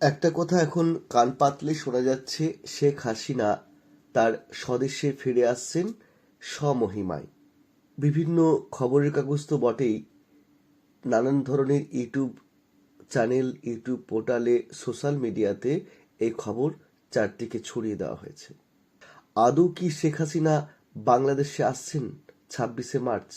একটা কথা এখন কান পাতলে শোনা যাচ্ছে, শেখ হাসিনা তার স্বদেশে ফিরে আসছেন স্বমহিমায়। বিভিন্ন খবরের কাগজ তো বটেই। নানান ধরনের ইউটিউব চ্যানেল, ইউটিউব পোর্টালে, সোশ্যাল মিডিয়াতে এই খবর চারদিকে ছড়িয়ে দেওয়া হয়েছে। আদৌ কি শেখ হাসিনা বাংলাদেশে আসছেন ছাব্বিশে মার্চ?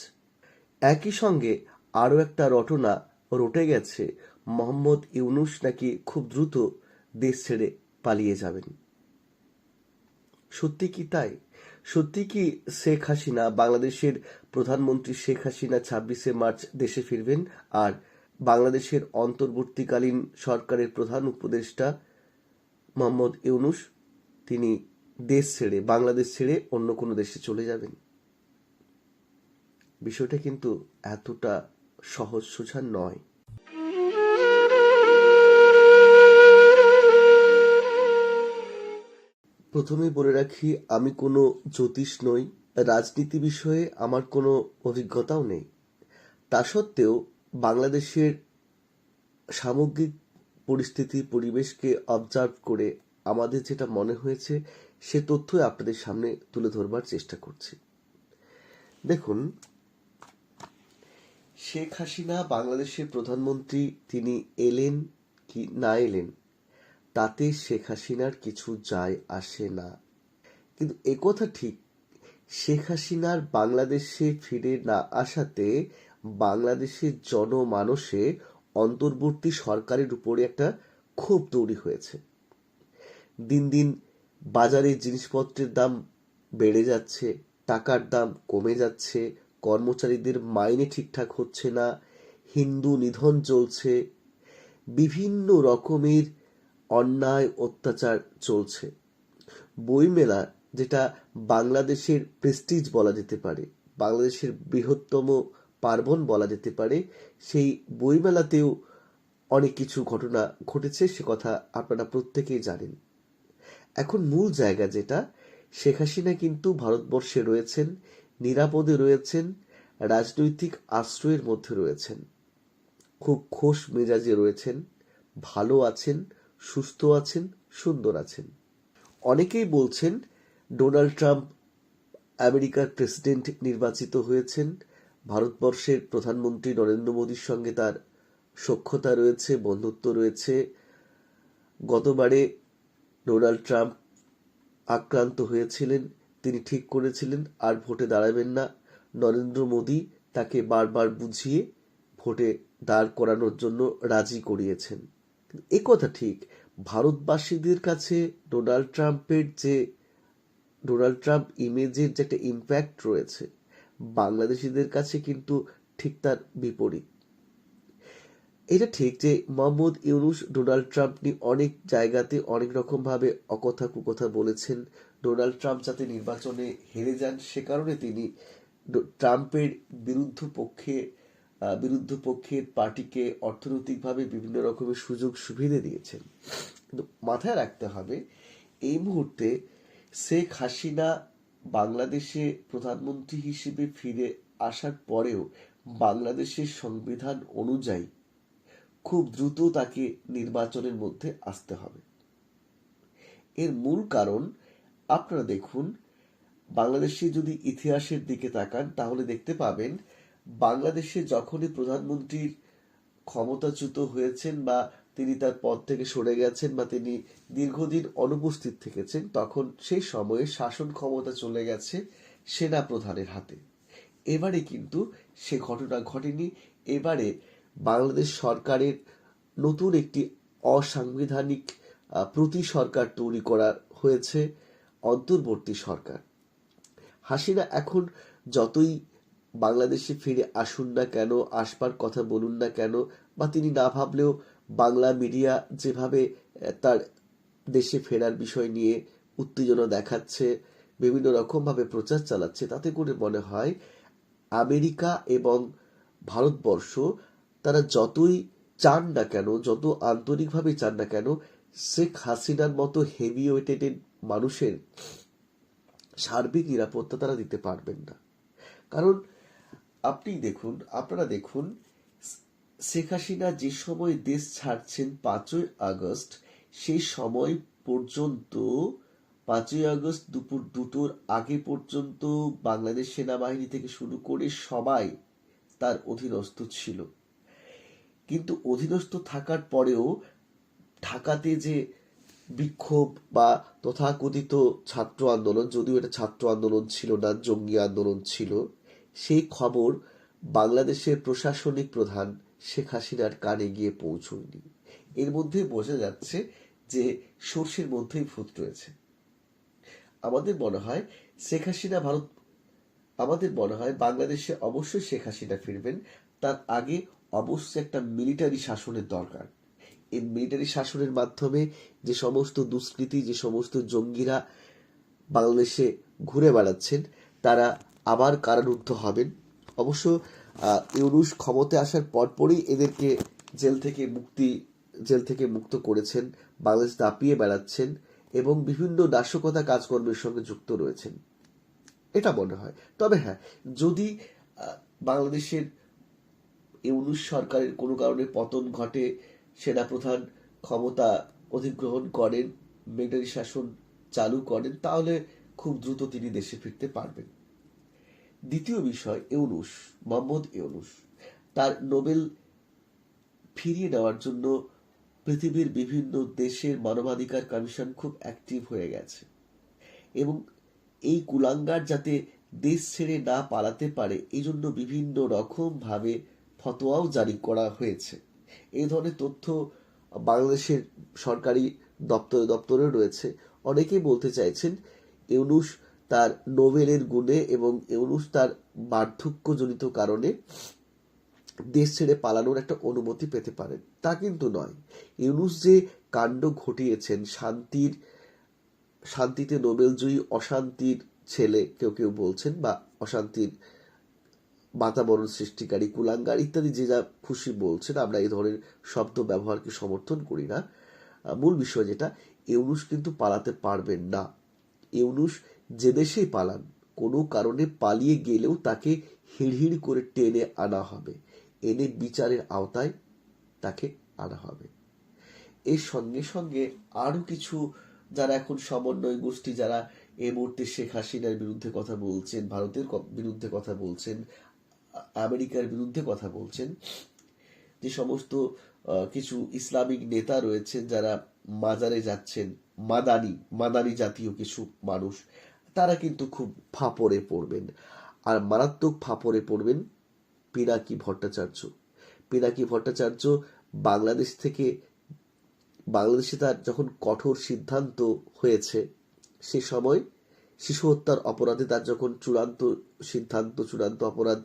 একই সঙ্গে আরও একটা রটনা রটে গেছে মোহাম্মদ ইউনুস নাকি খুব দ্রুত দেশ ছেড়ে পালিয়ে যাবেন? সত্যি কি তাই? সত্যি কি শেখ হাসিনা, বাংলাদেশের প্রধানমন্ত্রী শেখ হাসিনা ছাব্বিশে মার্চ দেশে ফিরবেন? আর বাংলাদেশের অন্তর্বর্তীকালীন সরকারের প্রধান উপদেষ্টা মোহাম্মদ ইউনুস, তিনি দেশ ছেড়ে, বাংলাদেশ ছেড়ে অন্য কোনো দেশে চলে যাবেন? বিষয়টা কিন্তু এতটা সহজ সোজা নয়। প্রথমেই বলে রাখি, আমি কোনো জ্যোতিষ নই, রাজনীতি বিষয়ে আমার কোনো অভিজ্ঞতাও নেই। তা সত্ত্বেও বাংলাদেশের সামগ্রিক পরিস্থিতি, পরিবেশকে অবজার্ভ করে আমাদের যেটা মনে হয়েছে, সে তথ্যই আপনাদের সামনে তুলে ধরবার চেষ্টা করছি। দেখুন, শেখ হাসিনা বাংলাদেশের প্রধানমন্ত্রী, তিনি এলেন কি না এলেন? তাতে শেখ হাসিনার কিছু যায় আসে না। কিন্তু একথা ঠিক, শেখ হাসিনার বাংলাদেশে ফিরে না আসাতে বাংলাদেশের জনমানসে অন্তর্বর্তী সরকারের উপরে একটা ক্ষোভ তৈরি হয়েছে। দিন দিন বাজারে জিনিসপত্রের দাম বেড়ে যাচ্ছে, টাকার দাম কমে যাচ্ছে, কর্মচারীদের মাইনে ঠিকঠাক হচ্ছে না, হিন্দু নিধন চলছে। বিভিন্ন রকমের অন্যায় অত্যাচার চলছে। বইমেলা, যেটা বাংলাদেশের প্রেস্টিজ বলা যেতে পারে, বাংলাদেশের বৃহত্তম পার্বণ বলা যেতে পারে, সেই বইমেলাতেও অনেক কিছু ঘটনা ঘটেছে, সে কথা আপনারা প্রত্যেকেই জানেন। এখন মূল জায়গা যেটা, শেখ হাসিনা কিন্তু ভারতবর্ষে রয়েছেন, নিরাপদে রয়েছেন, রাজনৈতিক আশ্রয়ের মধ্যে রয়েছেন। খুব খোশ মেজাজে রয়েছেন, ভালো আছেন সুস্থ আছেন, সুন্দর আছেন। অনেকেই বলছেন, ডোনাল্ড ট্রাম্প আমেরিকার প্রেসিডেন্ট নির্বাচিত হয়েছেন। ভারতবর্ষের প্রধানমন্ত্রী নরেন্দ্র মোদীর সঙ্গে তার সক্ষতা রয়েছে, বন্ধুত্ব রয়েছে। গতবারে ডোনাল্ড ট্রাম্প আক্রান্ত হয়েছিলেন, তিনি ঠিক করেছিলেন, আর ভোটে দাঁড়াবেন না। নরেন্দ্র মোদী তাকে বারবার বুঝিয়ে ভোটে দাঁড় করানোর জন্য রাজি করিয়েছেন। এ কথা ঠিক। ভারতবাসীদের কাছে ডোনাল্ড ট্রাম্পের যে ডোনাল্ড ট্রাম্প ইমেজের যে একটা ইম্প্যাক্ট রয়েছে, বাংলাদেশিদের কাছে কিন্তু ঠিক তার বিপরীত। এটা ঠিক যে মোহাম্মদ ইউনুস ডোনাল্ড ট্রাম্প নিয়ে অনেক জায়গাতে অনেক রকমভাবে অকথা কুকথা বলেছেন। ডোনাল্ড ট্রাম্প যাতে নির্বাচনে হেরে যান, সে কারণে তিনি ট্রাম্পের বিরুদ্ধ পক্ষে বিরুদ্ধ পক্ষের পার্টিকে অর্থনৈতিকভাবে বিভিন্ন রকমের সুযোগ সুবিধে দিয়েছেন। কিন্তু মাথায় রাখতে হবে, এই মুহূর্তে শেখ হাসিনা বাংলাদেশে প্রধানমন্ত্রী হিসেবে ফিরে আসার পরেও বাংলাদেশের সংবিধান অনুযায়ী খুব দ্রুত তাকে নির্বাচনের মধ্যে আসতে হবে। এর মূল কারণ, আপনারা দেখুন, বাংলাদেশে যদি ইতিহাসের দিকে তাকান, তাহলে দেখতে পাবেন বাংলাদেশে যখনই প্রধানমন্ত্রীর ক্ষমতাচ্যুত হয়েছেন বা তিনি তার পদ থেকে সরে গেছেন বা তিনি দীর্ঘদিন অনুপস্থিত থেকেছেন, তখন সেই সময়ে শাসন ক্ষমতা চলে গেছে সেনা প্রধানের হাতে। এবারে কিন্তু সে ঘটনা ঘটেনি। এবারে বাংলাদেশ সরকারের নতুন একটি অসাংবিধানিক প্রতি সরকার তৈরি করা হয়েছে, অন্তর্বর্তী সরকার। হাসিনা এখন যতই বাংলাদেশে ফিরে আসুন না কেন, আসবার কথা বলুন না কেন, বা তিনি না ভাবলেও বাংলা মিডিয়া যেভাবে তার দেশে ফেরার বিষয় নিয়ে উত্তেজনা দেখাচ্ছে, বিভিন্ন রকমভাবে প্রচার চালাচ্ছে, তাতে করে মনে হয় আমেরিকা এবং ভারতবর্ষ, তারা যতই চান না কেন, যত আন্তরিকভাবে চান না কেন, শেখ হাসিনার মতো হেভি ওয়েটেড মানুষের সার্বিক নিরাপত্তা তারা দিতে পারবেন না। কারণ আপনি দেখুন, আপনারা দেখুন, শেখ হাসিনা যে সময় দেশ ছাড়ছেন পাঁচই আগস্ট, সেই সময় পর্যন্ত, পাঁচই আগস্ট দুপুর দুটোর আগে পর্যন্ত বাংলাদেশ সেনাবাহিনী থেকে শুরু করে সবাই তার অধীনস্থ ছিল। কিন্তু অধীনস্থ থাকার পরেও ঢাকাতে যে বিক্ষোভ বা তথাকথিত ছাত্র আন্দোলন, যদিও এটা ছাত্র আন্দোলন ছিল না, জঙ্গি আন্দোলন ছিল সেই খবর বাংলাদেশের প্রশাসনিক প্রধান শেখ হাসিনার কানে গিয়ে পৌঁছয়নি। এর মধ্যে বোঝা যাচ্ছে যে সর্ষের মধ্যেই ভূত রয়েছে। আমাদের মনে হয় শেখ হাসিনা ভারত, আমাদের মনে হয় বাংলাদেশে অবশ্যই শেখ হাসিনা ফিরবেন। তার আগে অবশ্যই একটা মিলিটারি শাসনের দরকার। এই মিলিটারি শাসনের মাধ্যমে যে সমস্ত দুষ্কৃতী, যে সমস্ত জঙ্গিরা বাংলাদেশে ঘুরে বেড়াচ্ছেন, তারা আবার কারারুদ্ধ হবেন। অবশ্য আহ, ইউনুস ক্ষমতায় আসার পরপরই এদেরকে জেল থেকে মুক্তি জেল থেকে মুক্ত করেছেন বাংলাদেশ দাপিয়ে বেড়াচ্ছেন এবং বিভিন্ন নাশকতা কাজকর্মের সঙ্গে যুক্ত রয়েছেন। এটা মনে হয়। তবে হ্যাঁ যদি বাংলাদেশের ইউনুস সরকারের কোনো কারণে পতন ঘটে সেনাপ্রধান ক্ষমতা অধিগ্রহণ করেন মিলিটারি শাসন চালু করেন তাহলে খুব দ্রুত তিনি দেশে ফিরতে পারবেন। দ্বিতীয় বিষয়, ইউনুস, মোহাম্মদ ইউনুস, তার নোবেল ফিরিয়ে নেওয়ার জন্য পৃথিবীর বিভিন্ন দেশের মানবাধিকার কমিশন খুব অ্যাক্টিভ হয়ে গেছে এবং এই কুলাঙ্গার যাতে দেশ ছেড়ে না পালাতে পারে এই জন্য বিভিন্ন রকম ভাবে ফতোয়াও জারি করা হয়েছে। এই ধরনের তথ্য বাংলাদেশের সরকারি দপ্তরে দপ্তরে রয়েছে। অনেকেই বলতে চাইছেন, ইউনুস তার নোবেলের গুণে এবং ইউনুস তার বার্ধক্যজনিত কারণে দেশ ছেড়ে পালানোর একটা অনুমতি পেতে পারেন। তা কিন্তু নয়। ইউনুস যে কাণ্ড ঘটিয়েছেন, শান্তির, শান্তিতে নোবেলজয়ী অশান্তির ছেলে কেউ কেউ বলছেন বা অশান্তির বাতাবরণ সৃষ্টিকারী কুলাঙ্গার ইত্যাদি যে যা খুশি বলছেন, আমরা এই ধরনের শব্দ ব্যবহারকে সমর্থন করি না। মূল বিষয় যেটা, ইউনুস কিন্তু পালাতে পারবেন না। ইউনুস যে দেশেই পালান, কোনো কারণে পালিয়ে গেলেও তাকে হিড়হিড় করে টেনে আনা হবে। এনে বিচারের আওতায় তাকে আনা হবে। এর সঙ্গে সঙ্গে আরও কিছু যারা এখন সমন্বয় গোষ্ঠী, যারা এ মুহূর্তে শেখ হাসিনার বিরুদ্ধে কথা বলছেন, ভারতের বিরুদ্ধে কথা বলছেন আমেরিকার বিরুদ্ধে কথা বলছেন, যে সমস্ত কিছু ইসলামিক নেতা রয়েছেন, যারা মাজারে যাচ্ছেন, মাদানি মাদানি জাতীয় কিছু মানুষ তারা কিন্তু খুব ফাপড়ে পড়বেন। আর মারাত্মক ফাপড়ে পড়বেন পিনাকি ভট্টাচার্য। পিনাকি ভট্টাচার্য বাংলাদেশ থেকে, বাংলাদেশে তার যখন কঠোর সিদ্ধান্ত হয়েছে, সে সময় শিশু হত্যার অপরাধে তার যখন চূড়ান্ত সিদ্ধান্ত, চূড়ান্ত অপরাধ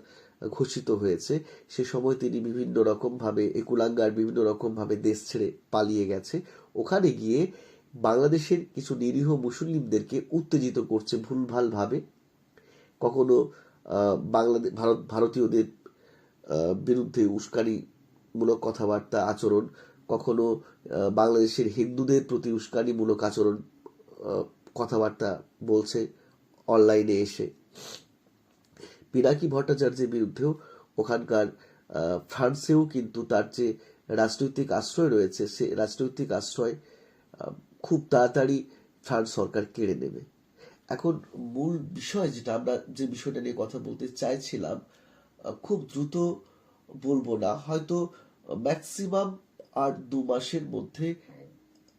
ঘোষিত হয়েছে, সে সময় তিনি বিভিন্ন রকমভাবে একুলাঙ্গার বিভিন্ন রকমভাবে দেশ ছেড়ে পালিয়ে গেছে। ওখানে গিয়ে বাংলাদেশের কিছু নিরীহ মুসলিমদেরকে উত্তেজিত করছে ভুলভালভাবে। কখনো বাংলাদেশ ভারত, ভারতীয়দের বিরুদ্ধে উস্কানিমূলক কথাবার্তা আচরণ, কখনো বাংলাদেশের হিন্দুদের প্রতি উস্কানিমূলক আচরণ কথাবার্তা বলছে অনলাইনে এসে। পিনাকি ভট্টাচার্যের বিরুদ্ধেও ওখানকার ফ্রান্সেও কিন্তু তার যে রাজনৈতিক আশ্রয় রয়েছে, সে রাজনৈতিক আশ্রয় খুব তাড়াতাড়ি ফ্রান্স সরকার কেড়ে নেবে। এখন মূল বিষয় যেটা আমরা যে বিষয়টা নিয়ে কথা বলতে চাইছিলাম খুব দ্রুত বলব না, হয়তো ম্যাক্সিমাম আর দু মাসের মধ্যে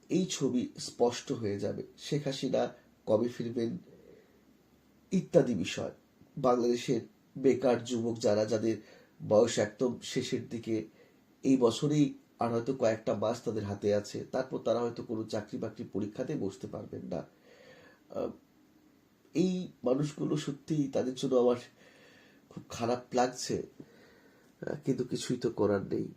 এই ছবি স্পষ্ট হয়ে যাবে। শেখ হাসিনা কবে ফিরবেন ইত্যাদি বিষয়। বাংলাদেশের বেকার যুবক যারা, যাদের বয়স একদম শেষের দিকে, এই বছরেই আর হয়তো কয়েকটা মাস তাদের হাতে আছে। তারপর তারা হয়তো কোনো চাকরি বাকরি পরীক্ষাতে বসতে পারবেন না। এই মানুষগুলো সত্যিই তাদের জন্য আমার খুব খারাপ লাগছে। কিন্তু কিছুই তো করার নেই।